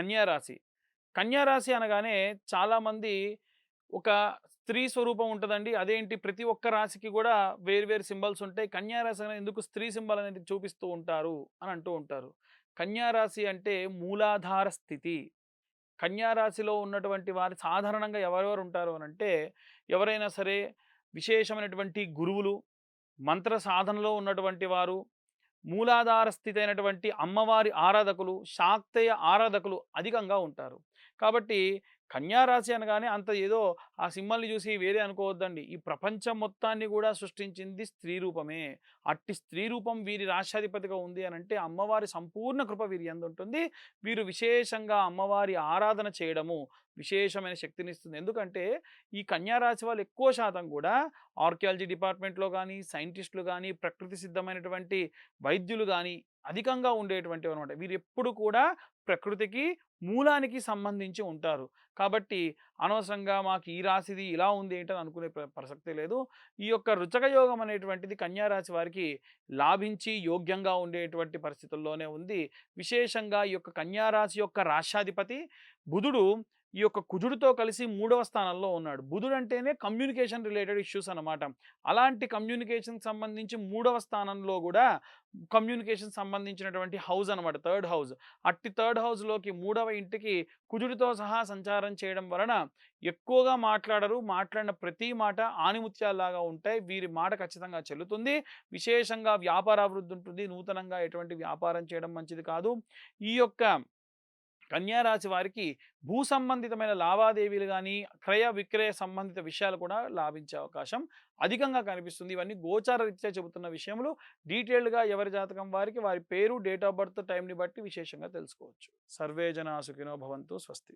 కన్యారాశి కన్యారాశి అనగానే చాలామంది ఒక స్త్రీ స్వరూపం ఉంటుందండి. అదేంటి? ప్రతి ఒక్క రాశికి కూడా వేరువేరు సింబల్స్ ఉంటాయి. కన్యారాశి అనేది ఎందుకు స్త్రీ సింబల్ అనేది చూపిస్తూ ఉంటారు? అని అంటూ ఉంటారు. కన్యారాశి అంటే మూలాధార స్థితి. కన్యారాశిలో ఉన్నటువంటి వారు సాధారణంగా ఎవరెవరు ఉంటారు అని అంటే ఎవరైనా సరే విశేషమైనటువంటి గురువులు మంత్ర సాధనలో ఉన్నటువంటి వారు మూలాధార స్థితి అయినటువంటి అమ్మవారి ఆరాధకులు శాక్తేయ ఆరాధకులు అధికంగా ఉంటారు. కాబట్టి కన్యారాశి అనగానే అంత ఏదో ఆ సింహల్ని చూసి వేరే అనుకోవద్దండి. ఈ ప్రపంచం మొత్తాన్ని కూడా సృష్టించింది స్త్రీ రూపమే. అట్టి స్త్రీ రూపం వీరి రాష్ట్రాధిపతిగా ఉంది అని అంటే అమ్మవారి సంపూర్ణ కృప వీరి ఉంటుంది. వీరు విశేషంగా అమ్మవారి ఆరాధన చేయడము విశేషమైన శక్తిని ఇస్తుంది. ఎందుకంటే ఈ కన్యారాశి వాళ్ళు ఎక్కువ శాతం కూడా ఆర్కియాలజీ డిపార్ట్మెంట్లో కానీ సైంటిస్టులు కానీ ప్రకృతి సిద్ధమైనటువంటి వైద్యులు కానీ అధికంగా ఉండేటువంటి అనమాట వీరు ఎప్పుడు కూడా ప్రకృతికి మూలానికి సంబంధించి ఉంటారు. కాబట్టి అనవసరంగా మాకు ఈ రాశిది ఇలా ఉంది ఏంటని అనుకునే ప్ర- ప్రసక్తే లేదు. ఈ యొక్క రుచక యోగం అనేటువంటిది కన్యారాశి వారికి లాభించి యోగ్యంగా ఉండేటువంటి పరిస్థితుల్లోనే ఉంది. విశేషంగా ఈ యొక్క కన్యారాశి యొక్క రాష్ట్రాధిపతి బుధుడు ఈ యొక్క కుజుడితో కలిసి మూడవ స్థానంలో ఉన్నాడు. బుధుడు అంటేనే కమ్యూనికేషన్ రిలేటెడ్ ఇష్యూస్ అన్నమాట. అలాంటి కమ్యూనికేషన్ సంబంధించి మూడవ స్థానంలో కూడా కమ్యూనికేషన్ సంబంధించినటువంటి హౌస్ అన్నమాట. Third house. అట్టి థర్డ్ హౌస్లోకి మూడవ ఇంటికి కుజుడితో సహా సంచారం చేయడం వలన ఎక్కువగా మాట్లాడరు. మాట్లాడిన ప్రతి మాట ఆనిముత్యాల్లాగా ఉంటాయి. వీరి మాట ఖచ్చితంగా చెల్లుతుంది. విశేషంగా వ్యాపార అభివృద్ధి ఉంటుంది. నూతనంగా ఎటువంటి వ్యాపారం చేయడం మంచిది కాదు. ఈ యొక్క కన్యారాశి వారికి భూ సంబంధితమైన లావాదేవీలు కానీ క్రయ విక్రయ సంబంధిత విషయాలు కూడా లాభించే అవకాశం అధికంగా కనిపిస్తుంది. ఇవన్నీ గోచార రీత్యా చెబుతున్న విషయంలో డీటెయిల్డ్గా ఎవరి జాతకం వారికి వారి పేరు డేట్ ఆఫ్ బర్త్ టైంని బట్టి విశేషంగా తెలుసుకోవచ్చు. సర్వే జనా సుఖినో భవంతు స్వస్తి.